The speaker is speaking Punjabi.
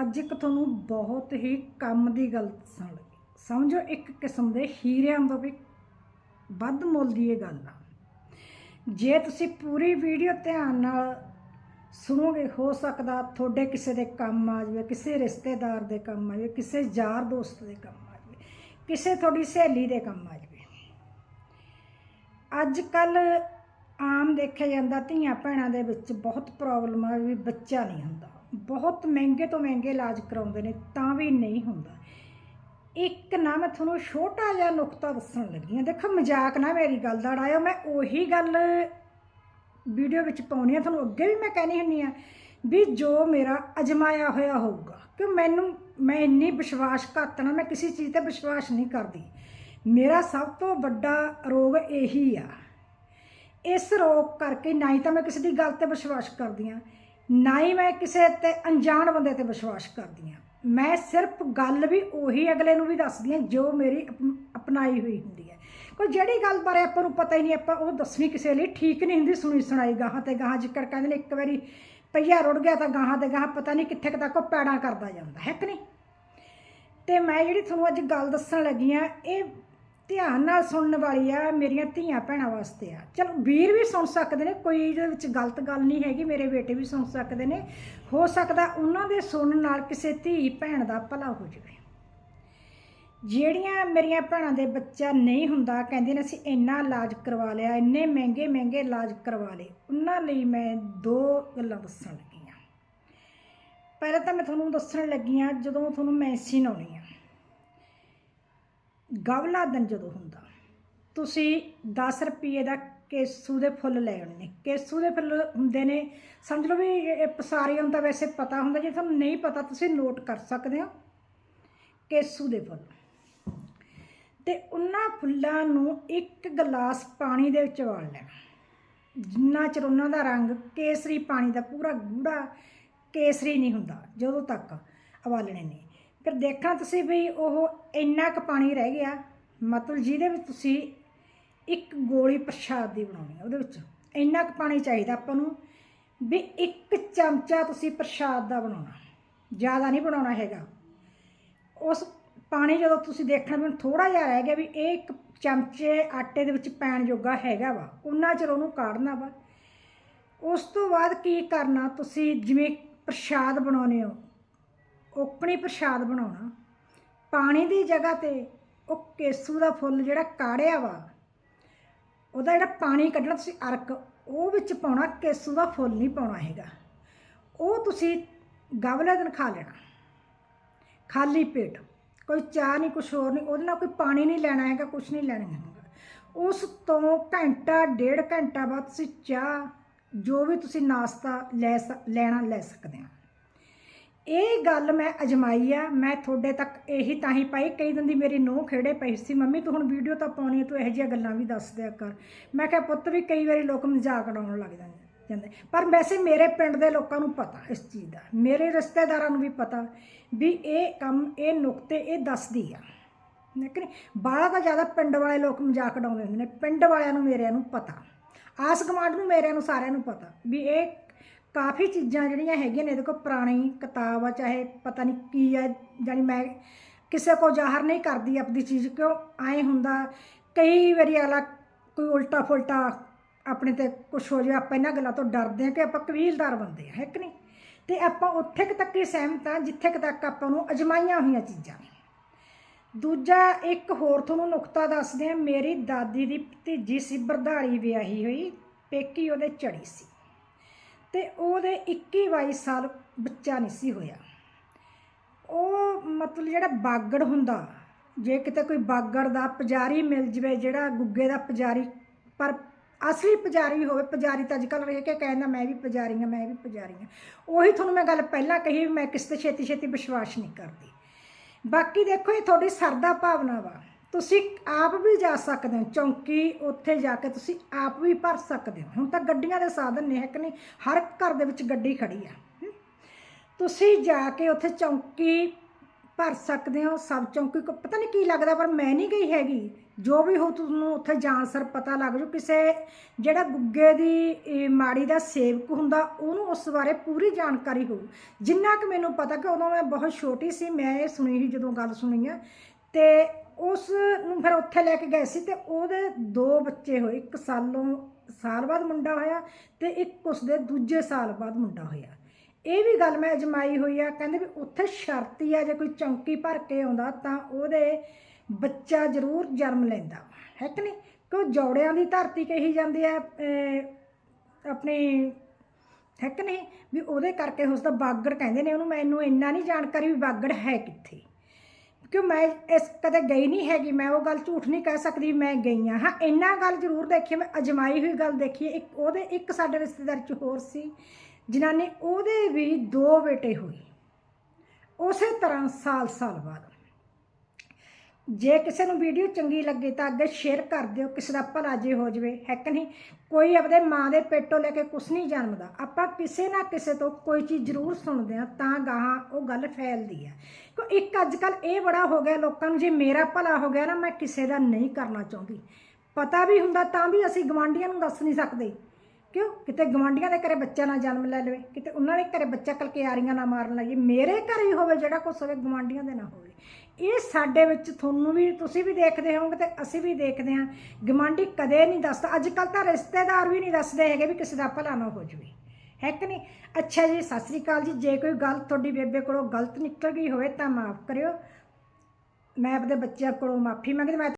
ਅੱਜ ਇੱਕ ਤੁਹਾਨੂੰ ਬਹੁਤ ਹੀ ਕੰਮ ਦੀ ਗੱਲ ਦੱਸਣ ਲੱਗੀ। ਸਮਝੋ, ਇੱਕ ਕਿਸਮ ਦੇ ਹੀਰਿਆਂ ਦਾ ਵੀ ਵੱਧ ਮੁੱਲ ਦੀ ਇਹ ਗੱਲ ਆ। ਜੇ ਤੁਸੀਂ ਪੂਰੀ ਵੀਡੀਓ ਧਿਆਨ ਨਾਲ ਸੁਣੋਗੇ, ਹੋ ਸਕਦਾ ਤੁਹਾਡੇ ਕਿਸੇ ਦੇ ਕੰਮ ਆ ਜਾਵੇ, ਕਿਸੇ ਰਿਸ਼ਤੇਦਾਰ ਦੇ ਕੰਮ ਆ ਜਾਵੇ, ਕਿਸੇ ਯਾਰ ਦੋਸਤ ਦੇ ਕੰਮ ਆ ਜਾਵੇ, ਕਿਸੇ ਤੁਹਾਡੀ ਸਹੇਲੀ ਦੇ ਕੰਮ ਆ ਜਾਵੇ। ਅੱਜ ਕੱਲ ਆਮ ਦੇਖਿਆ ਜਾਂਦਾ, ਧੀਆਂ ਭੈਣਾਂ ਦੇ ਵਿੱਚ ਬਹੁਤ ਪ੍ਰੋਬਲਮ ਆ ਵੀ ਬੱਚਾ ਨਹੀਂ ਹੁੰਦਾ। ਬਹੁਤ ਮਹਿੰਗੇ ਤੋਂ ਮਹਿੰਗੇ ਇਲਾਜ ਕਰਾਉਂਦੇ ਨੇ, ਤਾਂ ਵੀ ਨਹੀਂ ਹੁੰਦਾ। ਇੱਕ ਨਾ ਮੈਂ ਤੁਹਾਨੂੰ ਛੋਟਾ ਜਿਹਾ ਨੁਕਤਾ ਦੱਸਣ ਲੱਗੀ ਹਾਂ। ਦੇਖੋ, ਮਜ਼ਾਕ ਨਾ ਮੇਰੀ ਗੱਲ ਦਾ ਉਡਾਇਓ, ਮੈਂ ਉਹੀ ਗੱਲ ਵੀਡੀਓ ਵਿੱਚ ਪਾਉਣੀ ਆ, ਤੁਹਾਨੂੰ ਅੱਗੇ ਵੀ ਮੈਂ ਕਹਿਣੀ ਹੁੰਨੀ ਆ ਵੀ ਜੋ ਮੇਰਾ ਅਜਮਾਇਆ ਹੋਇਆ ਹੋਊਗਾ, ਕਿ ਮੈਨੂੰ, ਮੈਂ ਇੰਨੀ ਵਿਸ਼ਵਾਸ ਘੱਟ ਨਾ ਮੈਂ ਕਿਸੇ ਚੀਜ਼ ਤੇ ਵਿਸ਼ਵਾਸ ਨਹੀਂ ਕਰਦੀ। ਮੇਰਾ ਸਭ ਤੋਂ ਵੱਡਾ ਰੋਗ ਇਹੀ ਆ। ਇਸ ਰੋਗ ਕਰਕੇ ਨਾ ਹੀ ਤਾਂ ਮੈਂ ਕਿਸੇ ਦੀ ਗੱਲ ਤੇ ਵਿਸ਼ਵਾਸ ਕਰਦੀ ਆ ਨਾ ਹੀ ਮੈਂ ਕਿਸੇ ਤੇ ਅਣਜਾਣ ਬੰਦੇ ਤੇ ਵਿਸ਼ਵਾਸ ਕਰਦੀ ਆ ਮੈਂ ਸਿਰਫ ਗੱਲ ਵੀ ਉਹੀ ਅਗਲੇ ਨੂੰ ਵੀ ਦੱਸਦੀ ਆ ਜੋ ਮੇਰੀ ਅਪ- ਅਪਣਾਈ ਹੋਈ ਹੁੰਦੀ ਹੈ। ਕੋਈ ਜਿਹੜੀ ਗੱਲ ਬਾਰੇ ਆਪਾਂ ਨੂੰ ਪਤਾ ਹੀ ਨਹੀਂ, ਆਪਾਂ ਉਹ ਦੱਸਣੀ ਕਿਸੇ ਲਈ ਠੀਕ ਨਹੀਂ ਹੁੰਦੀ ਸੁਣੀ ਸੁਣਾਈ ਗਾਹਾਂ ਤੇ ਗਾਹਾਂ ਜਿੱਕੜ ਕਹਿੰਦੇ ਨੇ ਇੱਕ ਵਾਰੀ ਪਈਆ ਰੁੜ ਗਿਆ ਤਾਂ ਗਾਹਾਂ ਤੇ ਗਾਹਾਂ ਪਤਾ ਨਹੀਂ ਕਿੱਥੇ ਕੁ ਤੱਕ ਉਹ ਪੈੜਾਂ ਕਰਦਾ ਜਾਂਦਾ, ਹੈ ਕਿ ਨਹੀਂ? ਤੇ ਮੈਂ ਜਿਹੜੀ ਤੁਹਾਨੂੰ ਅੱਜ ਗੱਲ ਦੱਸਣ ਲੱਗੀ ਆ ਇਹ ਧਿਆਨ ਨਾਲ ਸੁਣਨ ਵਾਲੀ ਆ, ਮੇਰੀਆਂ ਧੀਆਂ ਭੈਣਾਂ ਵਾਸਤੇ ਆ। ਚਲੋ, ਵੀਰ ਵੀ ਸੁਣ ਸਕਦੇ ਨੇ, ਕੋਈ ਇਹਦੇ ਵਿੱਚ ਗਲਤ ਗੱਲ ਨਹੀਂ ਹੈਗੀ, ਮੇਰੇ ਬੇਟੇ ਵੀ ਸੁਣ ਸਕਦੇ ਨੇ। ਹੋ ਸਕਦਾ ਉਹਨਾਂ ਦੇ ਸੁਣਨ ਨਾਲ ਕਿਸੇ ਧੀ ਭੈਣ ਦਾ ਭਲਾ ਹੋ ਜਾਵੇ। ਜਿਹੜੀਆਂ ਮੇਰੀਆਂ ਭੈਣਾਂ ਦੇ ਬੱਚਾ ਨਹੀਂ ਹੁੰਦਾ, ਕਹਿੰਦੇ ਨੇ ਅਸੀਂ ਇੰਨਾ ਇਲਾਜ ਕਰਵਾ ਲਿਆ, ਇੰਨੇ ਮਹਿੰਗੇ ਮਹਿੰਗੇ ਇਲਾਜ ਕਰਵਾ ਲਏ, ਉਹਨਾਂ ਲਈ ਮੈਂ ਦੋ ਗੱਲਾਂ ਦੱਸਣ ਲੱਗੀ ਹਾਂ ਪਹਿਲਾਂ ਤਾਂ ਮੈਂ ਤੁਹਾਨੂੰ ਦੱਸਣ ਲੱਗੀ ਹਾਂ ਜਦੋਂ ਤੁਹਾਨੂੰ ਮੈਂਸੀਨ ਆਉਣੀ ਆ। ਗਵਲਾ ਦਿਨ ਜਦੋਂ ਹੁੰਦਾ, ਤੁਸੀਂ 10 ਰੁਪਏ ਦਾ ਕੇਸੂ ਦੇ ਫੁੱਲ ਲੈ ਆਉਣੇ। ਨੇ ਕੇਸੂ ਦੇ ਫੁੱਲ ਹੁੰਦੇ ਨੇ, ਸਮਝ ਲਓ ਵੀ ਇਹ ਪਸਾਰੀਆਂ ਦਾ ਵੈਸੇ ਪਤਾ ਹੁੰਦਾ, ਜੇ ਤੁਹਾਨੂੰ ਨਹੀਂ ਪਤਾ ਤੁਸੀਂ ਨੋਟ ਕਰ ਸਕਦੇ ਹੋ। ਕੇਸੂ ਦੇ ਫੁੱਲ। ਤੇ ਉਹਨਾਂ ਫੁੱਲਾਂ ਨੂੰ ਇੱਕ ਗਲਾਸ ਪਾਣੀ ਦੇ ਵਿੱਚ ਵਾਲ ਲੈਣਾ। ਜਿੰਨਾ ਚਿਰ ਉਹਨਾਂ ਦਾ ਰੰਗ ਕੇਸਰੀ ਪਾਣੀ ਦਾ ਪੂਰਾ ਗੂੜਾ ਕੇਸਰੀ ਨਹੀਂ ਹੁੰਦਾ, ਜਦੋਂ ਤੱਕ ਉਬਾਲਣੇ ਨੇ ਫਿਰ ਦੇਖਣਾ ਤੁਸੀਂ ਵੀ ਉਹ ਇੰਨਾ ਕੁ ਪਾਣੀ ਰਹਿ ਗਿਆ, ਮਤਲਬ ਜਿਹਦੇ ਵਿੱਚ ਤੁਸੀਂ ਇੱਕ ਗੋਲੀ ਪ੍ਰਸ਼ਾਦ ਦੀ ਬਣਾਉਣੀ ਹੈ ਉਹਦੇ ਵਿੱਚ ਇੰਨਾ ਕੁ ਪਾਣੀ ਚਾਹੀਦਾ ਆਪਾਂ ਨੂੰ ਵੀ ਇੱਕ ਚਮਚਾ ਤੁਸੀਂ ਪ੍ਰਸ਼ਾਦ ਦਾ ਬਣਾਉਣਾ, ਜ਼ਿਆਦਾ ਨਹੀਂ ਬਣਾਉਣਾ ਹੈਗਾ। ਉਸ ਪਾਣੀ ਜਦੋਂ ਤੁਸੀਂ ਦੇਖਣਾ ਵੀ ਥੋੜਾ ਜਿਹਾ ਰਹਿ ਗਿਆ ਵੀ ਇਹ ਇੱਕ ਚਮਚੇ ਆਟੇ ਦੇ ਵਿੱਚ ਪੈਣ ਜੋਗਾ ਹੈਗਾ ਵਾ, ਉਹਨਾਂ ਚਿਰ ਉਹਨੂੰ ਕਾੜਨਾ ਵਾ। ਉਸ ਤੋਂ ਬਾਅਦ ਕੀ ਕਰਨਾ, ਤੁਸੀਂ ਜਿਵੇਂ ਪ੍ਰਸ਼ਾਦ ਬਣਾਉਨੇ ਹੋ ਓਪਣੀ ਪ੍ਰਸ਼ਾਦ ਬਣਾਉਣਾ। ਪਾਣੀ ਦੀ ਜਗ੍ਹਾ ਤੇ ਉਹ ਕੇਸੂ ਦਾ ਫੁੱਲ ਜਿਹੜਾ ਕਾੜਿਆ ਵਾ, ਉਹਦਾ ਜਿਹੜਾ ਪਾਣੀ ਕੱਢਣਾ ਤੁਸੀਂ ਅਰਕ, ਉਹ ਵਿੱਚ ਪਾਉਣਾ, ਕੇਸੂ ਦਾ ਫੁੱਲ ਨਹੀਂ ਪਾਉਣਾ ਹੈਗਾ। ਉਹ ਤੁਸੀਂ ਗਵਲੇ ਦਿਨ ਖਾ ਲੈਣਾ। ਖਾਲੀ ਪੇਟ। ਕੋਈ ਚਾਹ ਨਹੀਂ, ਕੁਛ ਹੋਰ ਨਹੀਂ, ਉਹਦੇ ਨਾਲ ਕੋਈ ਪਾਣੀ ਨਹੀਂ ਲੈਣਾ ਹੈਗਾ, ਕੁਛ ਨਹੀਂ ਲੈਣਾ ਹੈਗਾ। ਉਸ ਤੋਂ ਘੰਟਾ, ਡੇਢ ਘੰਟਾ ਬਾਅਦ ਤੁਸੀਂ ਚਾਹ, ਜੋ ਵੀ ਤੁਸੀਂ ਨਾਸ਼ਤਾ ਲੈ ਸ- ਲੈਣਾ, ਲੈ ਸਕਦੇ ਹੋ। ਇਹ ਗੱਲ ਮੈਂ ਅਜਮਾਈ ਆ, ਮੈਂ ਤੁਹਾਡੇ ਤੱਕ ਇਹੀ ਤਾਂ ਹੀ ਪਾਈ, ਕਈ ਦਿਨ ਦੀ ਮੇਰੀ ਨੂੰਹ ਖੇੜੇ ਪਈ ਸੀ, ਮੰਮੀ ਤੂੰ ਹੁਣ ਵੀਡੀਓ ਤਾਂ ਪਾਉਣੀ ਹੈ ਤੂੰ ਇਹੋ ਜਿਹੀਆਂ ਗੱਲਾਂ ਵੀ ਦੱਸ ਦਿਆ ਕਰ। ਮੈਂ ਕਿਹਾ ਪੁੱਤ ਵੀ ਕਈ ਵਾਰੀ ਲੋਕ ਮਜ਼ਾਕ ਉਡਾਉਣ ਲੱਗ ਜਾਂਦੇ ਜਾਂਦੇ। ਪਰ ਵੈਸੇ ਮੇਰੇ ਪਿੰਡ ਦੇ ਲੋਕਾਂ ਨੂੰ ਪਤਾ ਇਸ ਚੀਜ਼ ਦਾ, ਮੇਰੇ ਰਿਸ਼ਤੇਦਾਰਾਂ ਨੂੰ ਵੀ ਪਤਾ ਵੀ ਇਹ ਕੰਮ, ਇਹ ਨੁਕਤੇ ਇਹ ਦੱਸਦੀ ਆ। ਲੇਕਿਨ ਬਾਹਲਾ ਤਾਂ ਜ਼ਿਆਦਾ ਪਿੰਡ ਵਾਲੇ ਲੋਕ ਮਜ਼ਾਕ ਉਡਾਉਂਦੇ ਹੁੰਦੇ ਨੇ, ਪਿੰਡ ਵਾਲਿਆਂ ਨੂੰ ਮੇਰਿਆਂ ਨੂੰ ਪਤਾ। ਆਸ ਗਮਾਂਡ ਨੂੰ ਮੇਰਿਆਂ ਨੂੰ ਸਾਰਿਆਂ ਨੂੰ ਪਤਾ ਵੀ ਇਹ ਕਾਫੀ ਚੀਜ਼ਾਂ ਜਿਹੜੀਆਂ ਹੈਗੀਆਂ ਨੇ, ਇਹਦੇ ਕੋਲ ਪੁਰਾਣੀ ਕਿਤਾਬ ਆ, ਚਾਹੇ ਪਤਾ ਨਹੀਂ ਕੀ ਆ ਜਾਨੀ ਮੈਂ ਕਿਸੇ ਕੋ ਜ਼ਾਹਰ ਨਹੀਂ ਕਰਦੀ ਆਪਣੀ ਚੀਜ਼, ਕਿਉਂ ਐ ਹੁੰਦਾ, ਕਈ ਵਾਰੀ ਅਗਲਾ ਕੋਈ ਉਲਟਾ ਫੁਲਟਾ ਆਪਣੇ ਤੇ ਕੁਝ ਹੋ ਜਾਵੇ, ਆਪਾਂ ਇਹਨਾਂ ਗੱਲਾਂ ਤੋਂ ਡਰਦੇ ਆ ਕਿ ਆਪਾਂ ਕਬੀਲਦਾਰ ਬੰਦੇ ਆ, ਹੈ ਕਿ ਨਹੀਂ? ਤੇ ਆਪਾਂ ਉੱਥੇ ਕੁ ਤੱਕ ਹੀ ਸਹਿਮਤ ਆ ਜਿੱਥੇ ਕੁ ਤੱਕ ਆਪਾਂ ਨੂੰ ਅਜਮਾਈਆਂ ਹੋਈਆਂ ਚੀਜ਼ਾਂ ਨੇ। ਦੂਜਾ ਇੱਕ ਹੋਰ ਤੁਹਾਨੂੰ ਨੁਕਤਾ ਦੱਸਦੇ ਆ ਮੇਰੀ ਦਾਦੀ ਦੀ ਭਤੀਜੀ ਸੀ, ਬਰਧਾਰੀ ਵਿਆਹੀ ਹੋਈ, ਪੇਕੀ ਉਹਦੇ ਚੜੀ ਸੀ। ਤੇ ਉਹਦੇ 21 22 ਸਾਲ ਬੱਚਾ ਨਹੀਂ ਸੀ ਹੋਇਆ। ਉਹ ਮਤਲਬ ਜਿਹੜਾ ਬਾਗੜ ਹੁੰਦਾ, ਜੇ ਕਿਤੇ ਕੋਈ ਬਾਗੜ ਦਾ ਪੁਜਾਰੀ ਮਿਲ ਜਵੇ, ਜਿਹੜਾ ਗੁੱਗੇ ਦਾ ਪੁਜਾਰੀ, ਪਰ ਅਸਲੀ ਪੁਜਾਰੀ ਹੋਵੇ, ਪੁਜਾਰੀ ਤਾਂ ਅੱਜਕੱਲ ਰਹਿ ਕੇ ਕਹਿੰਦਾ, ਮੈਂ ਵੀ ਪੁਜਾਰੀ ਹਾਂ, ਮੈਂ ਵੀ ਪੁਜਾਰੀ ਹਾਂ। ਉਹੀ ਤੁਹਾਨੂੰ ਮੈਂ ਗੱਲ ਪਹਿਲਾਂ ਕਹੀ ਵੀ ਮੈਂ ਕਿਸੇ ਤੇ ਛੇਤੀ ਛੇਤੀ ਵਿਸ਼ਵਾਸ ਨਹੀਂ ਕਰਦੀ। ਬਾਕੀ ਦੇਖੋ, ਇਹ ਤੁਹਾਡੀ ਸਰਦਾ ਭਾਵਨਾ ਵਾ। ਤੁਸੀਂ ਆਪ ਵੀ ਜਾ ਸਕਦੇ ਹੋ। ਚੌਂਕੀ ਉੱਥੇ ਜਾ ਕੇ ਤੁਸੀਂ ਆਪ ਵੀ ਭਰ ਸਕਦੇ ਹੋ। ਹੁਣ ਤਾਂ ਗੱਡੀਆਂ ਦੇ ਸਾਧਨ ਨੇ ਹੈ ਕਿ ਨਹੀਂ, ਹਰ ਘਰ ਦੇ ਵਿੱਚ ਗੱਡੀ ਖੜੀ ਆ। ਤੁਸੀਂ ਜਾ ਕੇ ਉੱਥੇ ਚੌਂਕੀ ਭਰ ਸਕਦੇ ਹੋ। ਸਭ ਚੌਂਕੀ ਕੋ ਪਤਾ ਨਹੀਂ ਕੀ ਲੱਗਦਾ, ਪਰ ਮੈਂ ਨਹੀਂ ਗਈ ਹੈਗੀ। ਜੋ ਵੀ ਹੋ ਤੁਹਾਨੂੰ ਉੱਥੇ ਜਾਣ ਸਰ ਪਤਾ ਲੱਗ ਜੂ। ਕਿਸੇ ਜਿਹੜਾ ਗੁੱਗੇ ਦੀ ਮਾੜੀ ਦਾ ਸੇਵਕ ਹੁੰਦਾ, ਉਹਨੂੰ ਉਸ ਬਾਰੇ ਪੂਰੀ ਜਾਣਕਾਰੀ ਹੋਊ। ਜਿੰਨਾ ਕਿ ਮੈਨੂੰ ਪਤਾ ਕਿ ਉਦੋਂ ਮੈਂ ਬਹੁਤ ਛੋਟੀ ਸੀ, ਮੈਂ ਇਹ ਸੁਣੀ ਸੀ, ਜਦੋਂ ਗੱਲ ਸੁਣੀ ਆ। ਤੇ ਉਸ ਨੂੰ ਫਿਰ ਉੱਥੇ ਲੈ ਕੇ ਗਏ ਸੀ ਤੇ ਉਹਦੇ ਦੋ ਬੱਚੇ ਹੋਏ, ਇੱਕ ਸਾਲੋਂ, ਸਾਲ ਬਾਅਦ ਮੁੰਡਾ ਹੋਇਆ ਤੇ ਇੱਕ ਉਸਦੇ ਦੂਜੇ ਸਾਲ ਬਾਅਦ ਮੁੰਡਾ ਹੋਇਆ। ਇਹ ਵੀ ਗੱਲ ਮੈਂ ਅਜਮਾਈ ਹੋਈ ਆ, ਕਹਿੰਦੇ ਵੀ ਉੱਥੇ ਸ਼ਰਤੀ ਆ, ਜੇ ਕੋਈ ਚੌਂਕੀ ਭਰ ਕੇ ਆਉਂਦਾ ਤਾਂ ਉਹਦੇ ਬੱਚਾ ਜ਼ਰੂਰ ਜਨਮ ਲੈਂਦਾ, ਹੈ ਕਿ ਨਹੀਂ? ਕਿਉਂ ਜੋੜਿਆਂ ਦੀ ਧਰਤੀ ਕਹੀ ਜਾਂਦੀ ਆ ਆਪਣੀ, ਹੈ ਕਿ ਨਹੀਂ? ਵੀ ਉਹਦੇ ਕਰਕੇ ਉਸਦਾ ਬਾਗੜ ਕਹਿੰਦੇ ਨੇ ਉਹਨੂੰ ਮੈਨੂੰ ਇੰਨਾ ਨਹੀਂ ਜਾਣਕਾਰੀ ਵੀ ਬਾਗੜ ਹੈ ਕਿੱਥੇ? ਕਿਉਂ ਮੈਂ ਇਸ ਕਦੇ ਗਈ ਨਹੀਂ ਹੈਗੀ, ਮੈਂ ਉਹ ਗੱਲ ਝੂਠ ਨਹੀਂ ਕਹਿ ਸਕਦੀ, ਮੈਂ ਗਈ ਹਾਂ। ਹਾਂ, ਇੰਨਾ ਗੱਲ ਜ਼ਰੂਰ ਦੇਖੀ, ਮੈਂ ਅਜਮਾਈ ਹੋਈ ਗੱਲ ਦੇਖੀ, ਇੱਕ ਉਹਦੇ, ਇੱਕ ਸਾਡੇ ਰਿਸ਼ਤੇਦਾਰ ਚ ਹੋਰ ਸੀ, ਜਿਨ੍ਹਾਂ ਨੇ ਉਹਦੇ ਵੀ ਦੋ ਬੇਟੇ ਹੋਏ, ਉਸੇ ਤਰ੍ਹਾਂ ਸਾਲ ਸਾਲ ਬਾਅਦ। ਜੇ ਕਿਸੇ ਨੂੰ ਵੀਡੀਓ ਚੰਗੀ ਲੱਗੇ ਤਾਂ ਅੱਗੇ ਸ਼ੇਅਰ ਕਰ ਦਿਓ, ਕਿਸੇ ਦਾ ਭਲਾ ਜੇ ਹੋ ਜਵੇ, ਹੈ ਕਿ ਨਹੀਂ? ਕੋਈ ਆਪਦੇ ਮਾਂ ਦੇ ਪੇਟੋਂ ਲੈ ਕੇ ਕੁਛ ਨਹੀਂ ਜਨਮਦਾ ਆਪਾਂ ਕਿਸੇ ਨਾ ਕਿਸੇ ਤੋਂ ਕੋਈ ਚੀਜ਼ ਜ਼ਰੂਰ ਸੁਣਦੇ ਆ ਤਾਂ ਗਾਹਾਂ ਉਹ ਗੱਲ ਫੈਲਦੀ ਆ ਕਿ ਇੱਕ ਅੱਜ ਕੱਲ ਇਹ ਬੜਾ ਹੋ ਗਿਆ ਲੋਕਾਂ ਨੂੰ, ਜੇ ਮੇਰਾ ਭਲਾ ਹੋ ਗਿਆ ਨਾ, ਮੈਂ ਕਿਸੇ ਦਾ ਨਹੀਂ ਕਰਨਾ ਚਾਹੁੰਦੀ। ਪਤਾ ਵੀ ਹੁੰਦਾ ਤਾਂ ਵੀ ਅਸੀਂ ਗਵਾਂਢੀਆਂ ਨੂੰ ਦੱਸ ਨਹੀਂ ਸਕਦੇ। ਕਿਉਂ? ਕਿਤੇ ਗਵਾਂਢੀਆਂ ਦੇ ਘਰੇ ਬੱਚਾ ਨਾ ਜਨਮ ਲੈ ਲਵੇ, ਕਿਤੇ ਉਹਨਾਂ ਦੇ ਘਰੇ ਬੱਚਾ ਕਲਕਿਆਰੀਆਂ ਨਾ ਮਾਰਨ ਲੱਗੇ। ਮੇਰੇ ਘਰੇ ਹੀ ਹੋਵੇ ਜਿਹੜਾ ਕੁਛ ਹੋਵੇ ਗਵਾਂਢੀਆਂ ਦੇ ਨਾ ਹੋਵੇ। ਇਹ ਸਾਡੇ ਵਿੱਚ ਤੁਹਾਨੂੰ ਵੀ, ਤੁਸੀਂ ਵੀ ਦੇਖਦੇ ਹੋਵੋਗੇ ਤੇ ਅਸੀਂ ਵੀ ਦੇਖਦੇ ਹਾਂ। ਗਵਾਂਢੀ ਕਦੇ ਨਹੀਂ ਦੱਸਦਾ। ਅੱਜ ਕੱਲ ਤਾਂ ਰਿਸ਼ਤੇਦਾਰ ਵੀ ਨਹੀਂ ਦੱਸਦੇ ਹੈਗੇ ਵੀ ਕਿਸੇ ਦਾ ਭਲਾ ਨਾ ਹੋ ਜਵੇ। ਹੈ ਕਿ ਨਹੀਂ? ਅੱਛਾ ਜੀ, ਸਤਿ ਸ੍ਰੀ ਅਕਾਲ ਜੀ। ਜੇ ਕੋਈ ਗੱਲ ਤੁਹਾਡੀ ਬੇਬੇ ਕੋਲੋਂ ਗਲਤ ਨਿਕਲ ਗਈ ਹੋਵੇ ਤਾਂ ਮਾਫ ਕਰਿਓ। ਮੈਂ ਆਪਣੇ ਬੱਚਿਆਂ ਕੋਲੋਂ ਮਾਫੀ ਮੰਗਦੀ, ਮੈਂ